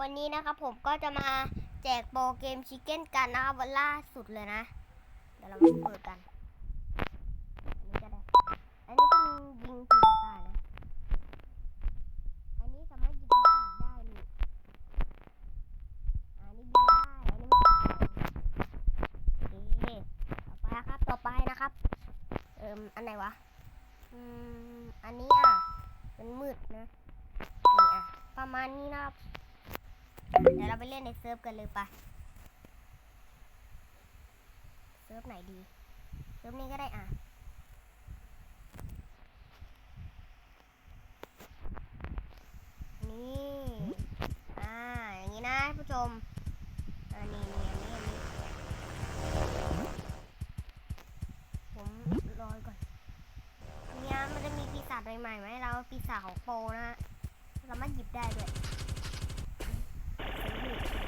วันนี้นะครับผมก็จะมาแจกโปรเกมชิคเก้นกันนะครับวันล่าสุดเลยนะ เดี๋ยวเรามาเปิดกัน อันนี้ก็ได้ อันนี้เป็นยิงปีศาจนะ อันนี้สามารถยิงปีศาจได้นี่อันนี้บินได้ อันนี้ไม่โอเคต่อไปครับ ต่อไปนะครับ เอ่มอันไหนวะ อืม อันนี้อะ มันมืดนะ นี่อะ ประมาณนี้นะครับ เดี๋ยวเราไปเล่นในเซิร์ฟกันเลยปะเซิร์ฟไหนดี เซิร์ฟนี้ก็ได้อะนี่อ่าอย่างนี้นะผู้ชมอ่านี่นี่อันนี้อันนี้ผมรอยก่อนเนี่ยมันจะมีปีศาจใหม่ๆไหมเราปีศาจของโปนะฮะสามารถหยิบได้ด้วย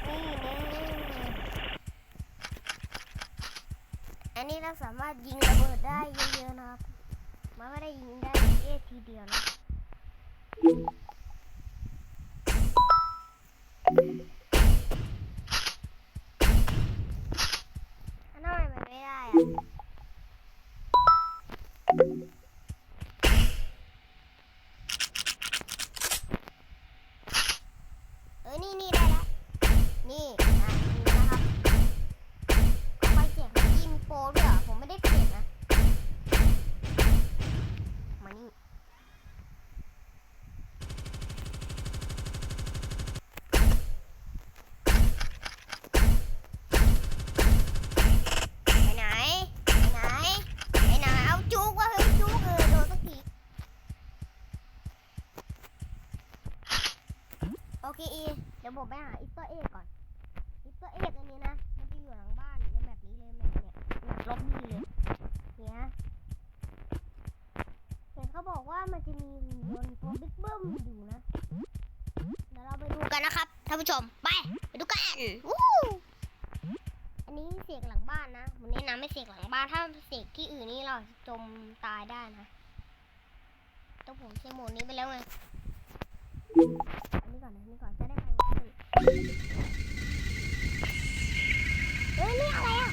นี่เน่ อันนี้เราสามารถยิงระเบิดได้เยอะๆนะครับ มันไม่ได้ยิงได้เอทีเดียวนะ คอีเดี๋ยวผมไปหาอิสเตอร์เอ็กก่อนอิสเตอร์เอ็กอันนี้นะ มันจะอยู่หลังบ้านในแบบนี้เลยแบบเนี้ยแบบล็อบบี้เลยเนี่ยเห็นเขาบอกว่ามันจะมีหุ่นยนต์ตัวบิ๊กเบิ้มอยู่นะ เดี๋ยวเราไปดูกันนะครับท่านผู้ชมไปไปดูกันวู้อันนี้เสกหลังบ้านนะผมแนะนำไม่เสกหลังบ้านถ้าเสกที่อื่นนี่เราจมตายได้นะต้องผมใช้โหมดนี้ไปแล้วไง อันนี้ก่อนนะอันนี้ก่อนจะได้ไปวันเฮ้ยนี่อะไรอะ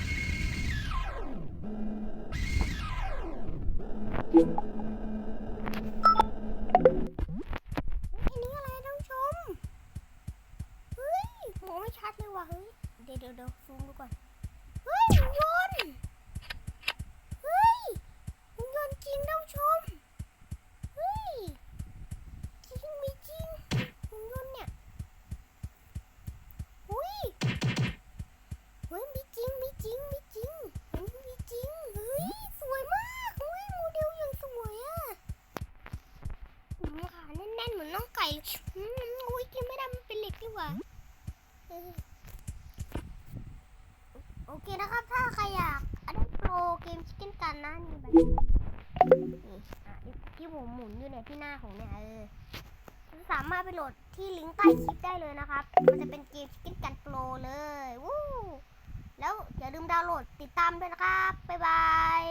เฮ้ยอันนี้อะไรท่านผู้ชม เฮ้ยมองไม่ชัดเลยว่ะเฮ้ย เดี๋ยวเดี๋ยวเดี๋ยวซูมดูก่อน เฮ้ยหุ่นยนต์เฮ้ยหุ่นยนต์จริงท่านผู้ชม เฮ้ย จริงมีจริงหุ่นยนต์เนี่ยหุยเฮ้ยมีจริงมีจริงมีจริงเฮ้ยมีจริงเฮ้ยสวยมากเฮ้ยโมเดลอย่างสวยอะอืมขาแน้องไก่อืมอุ้ยกินไม่ได้มันเป็นเหล็กดีกว่าโอเคนะครับ ถ้าใครอยากอันโปรเกมชิคเก้นกันนะนี่แบบนี้อะที่ผมหมุนอยู่เนี่ยที่หน้าของเนี่ยเออสามารถไปโหลดที่ลิงก์ใต้คลิปได้เลยนะครับ มันจะเป็นเกมชิคเก้นกันโปรเลยวู้แล้วอย่าลืมดาวน์โหลดติดตามด้วยนะครับ บ๊ายบาย